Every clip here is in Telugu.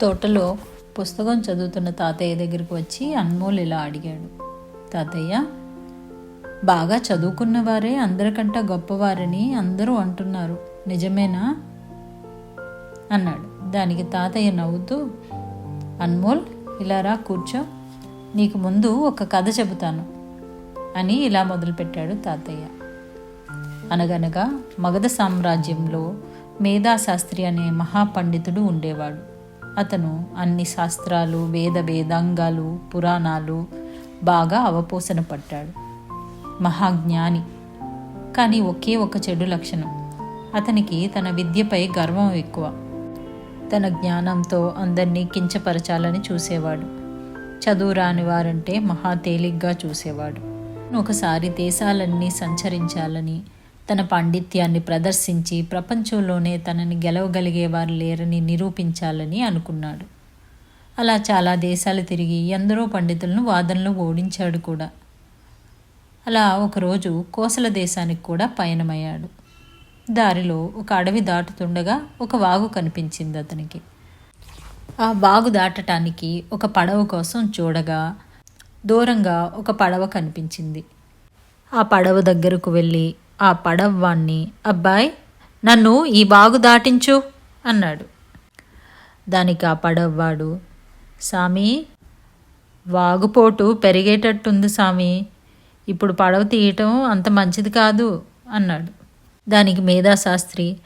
తోటలో పుస్తకం చదువుతున్న తాతయ్య దగ్గరికి వచ్చి అన్మోల్ ఇలా అడిగాడు. తాతయ్య బాగా చదువుకున్న వారే అందరికంటే గొప్పవారని అందరూ అంటున్నారు. నిజమేనా? అన్నాడు. దానికి తాతయ్య నవ్వుతూ అన్మోల్ ఇలా రా కూర్చో. నీకు ముందు ఒక కథ చెబుతాను అని ఇలా మొదలుపెట్టాడు తాతయ్య. అనగనగా మగధ సామ్రాజ్యంలో మేధాశాస్త్రి అనే మహాపండితుడు ఉండేవాడు. అతను అన్ని శాస్త్రాలు వేద వేదాంగాలు పురాణాలు బాగా అవపోసన పట్టాడు మహాజ్ఞాని. కానీ ఒకే ఒక చెడు లక్షణం. అతనికి తన విద్యపై గర్వం ఎక్కువ. తన జ్ఞానంతో అందరినీ కించపరచాలని చూసేవాడు. చదువు రాని వారంటే మహా తేలిగ్గా చూసేవాడు. ఒకసారి దేశాలన్నీ సంచరించాలని తన పాండిత్యాన్ని ప్రదర్శించి ప్రపంచంలోనే తనని గెలవగలిగేవారు లేరని నిరూపించాలని అనుకున్నాడు. అలా చాలా దేశాలు తిరిగి ఎందరో పండితులను వాదనలో ఓడించాడు కూడా. అలా ఒకరోజు కోసల దేశానికి కూడా పయనమయ్యాడు. దారిలో ఒక అడవి దాటుతుండగా ఒక వాగు కనిపించింది అతనికి. ఆ వాగు దాటటానికి ఒక పడవ కోసం చూడగా దూరంగా ఒక పడవ కనిపించింది. ఆ పడవ దగ్గరకు వెళ్ళి ఆ పడవ్వాణ్ణి అబ్బాయ్ నన్ను ఈ వాగు దాటించు అన్నాడు. దానికి ఆ పడవ్వాడు సామి వాగుపోటు పెరిగేటట్టుంది సామి ఇప్పుడు పడవ తీయటం అంత మంచిది కాదు అన్నాడు. దానికి మేధాశాస్త్రి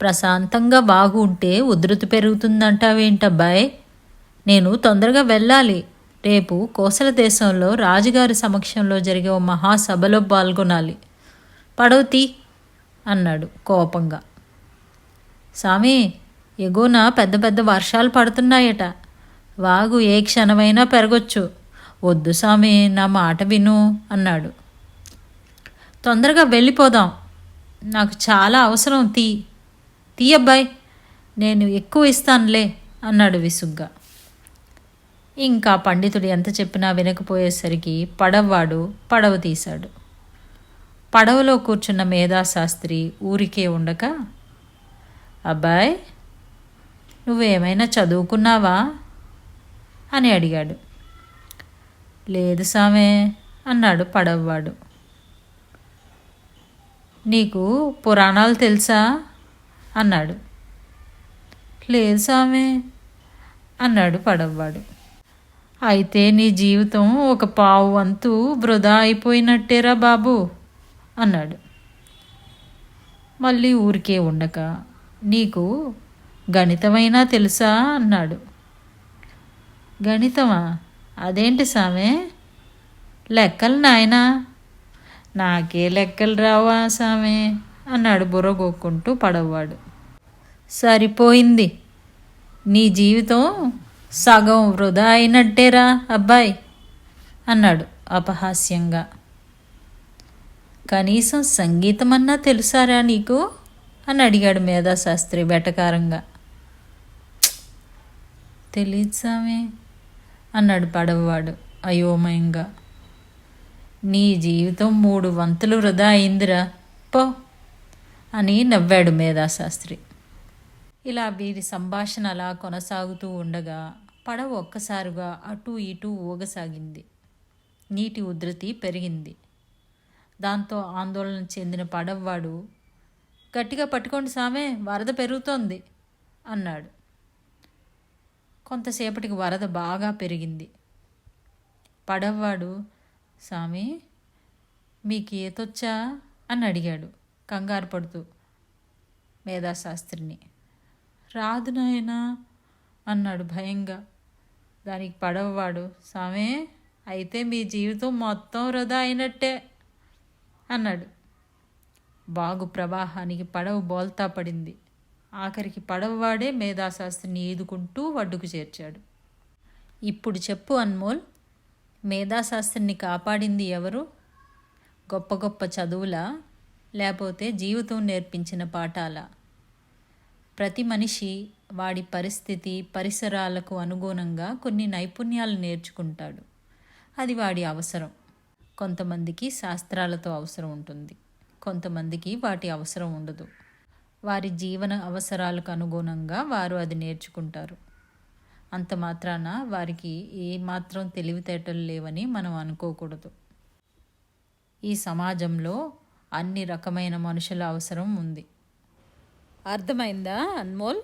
ప్రశాంతంగా వాగు ఉంటే ఉధృతి పెరుగుతుందంటావేంటబ్బాయ్? నేను తొందరగా వెళ్ళాలి. రేపు కోసల దేశంలో రాజుగారి సమక్షంలో జరిగే ఓ మహాసభలో పాల్గొనాలి. పడవతి అన్నాడు కోపంగా. స్వామి ఎగువన పెద్ద పెద్ద వర్షాలు పడుతున్నాయట. వాగు ఏ క్షణమైనా పెరగొచ్చు. వద్దు స్వామి నా మాట విను అన్నాడు. తొందరగా వెళ్ళిపోదాం. నాకు చాలా అవసరం. తీ తీ అబ్బాయి నేను ఎక్కువ ఇస్తానులే అన్నాడు విసుగ్గా. ఇంకా పండితుడు ఎంత చెప్పినా వినకపోయేసరికి పడవ్వాడు పడవ తీశాడు. పడవలో కూర్చున్న మేధాశాస్త్రి ఊరికే ఉండక అబ్బాయ్ నువ్వేమైనా చదువుకున్నావా? అని అడిగాడు. లేదు సామే అన్నాడు పడవ్వాడు. నీకు పురాణాలు తెలుసా? అన్నాడు. లేదు సామే అన్నాడు పడవ్వాడు. అయితే నీ జీవితం ఒక పావు వంతు వృధా అయిపోయినట్టేరా బాబు. అన్నాడు. మళ్ళీ ఊరికే ఉండక నీకు గణితమైనా తెలుసా? అన్నాడు. గణితమా? అదేంటి సామే? లెక్కలు నాయనా? నాకే లెక్కలు రావా సామే? అన్నాడు బుర్రగోక్కుంటూ పడవాడు సరిపోయింది. నీ జీవితం సగం వృధా అయినట్టేరా అబ్బాయి? అన్నాడు అపహాస్యంగా. కనీసం సంగీతం అన్నా తెలుసారా నీకు? అని అడిగాడు మేధాశాస్త్రి వెటకారంగా. తెలీదు సామే అన్నాడు పడవవాడు అయోమయంగా. నీ జీవితం మూడు వంతులు వృధా అయిందిరా పో అని నవ్వాడు మేధాశాస్త్రి. ఇలా వీరి సంభాషణ అలా కొనసాగుతూ ఉండగా పడవ ఒక్కసారిగా అటూ ఇటూ ఊగసాగింది. నీటి ఉధృతి పెరిగింది. దాంతో ఆందోళన చెందిన పడవవాడు గట్టిగా పట్టుకోండి సామే వరద పెరుగుతోంది అన్నాడు. కొంతసేపటికి వరద బాగా పెరిగింది. పడవవాడు సామి మీకు ఏతొచ్చా? అని అడిగాడు కంగారు పడుతూ మేధాశాస్త్రిని. రాదు నాయనా అన్నాడు భయంగా. దానికి పడవవాడు సామే అయితే మీ జీవితం మొత్తం వృధా అయినట్టే. అన్నాడు. బాగు ప్రవాహానికి పడవ బోల్తా పడింది. ఆఖరికి పడవవాడే మేధాశాస్త్రిని ఈదుకుంటూ వడ్డుకు చేర్చాడు. ఇప్పుడు చెప్పు అన్మోల్ మేధాశాస్త్రిని కాపాడింది ఎవరు? గొప్ప గొప్ప చదువులా లేకపోతే జీవితం నేర్పించిన పాఠాల? ప్రతి మనిషి వాడి పరిస్థితి పరిసరాలకు అనుగుణంగా కొన్ని నైపుణ్యాలు నేర్చుకుంటాడు. అది వాడి అవసరం. కొంతమందికి శాస్త్రాలతో అవసరం ఉంటుంది. కొంతమందికి వాటి అవసరం ఉండదు. వారి జీవన అవసరాలకు అనుగుణంగా వారు అది నేర్చుకుంటారు. అంత మాత్రాన వారికి ఏమాత్రం తెలివితేటలు లేవని మనం అనుకోకూడదు. ఈ సమాజంలో అన్ని రకమైన మనుషుల అవసరం ఉంది. అర్థమైందా అన్మోల్?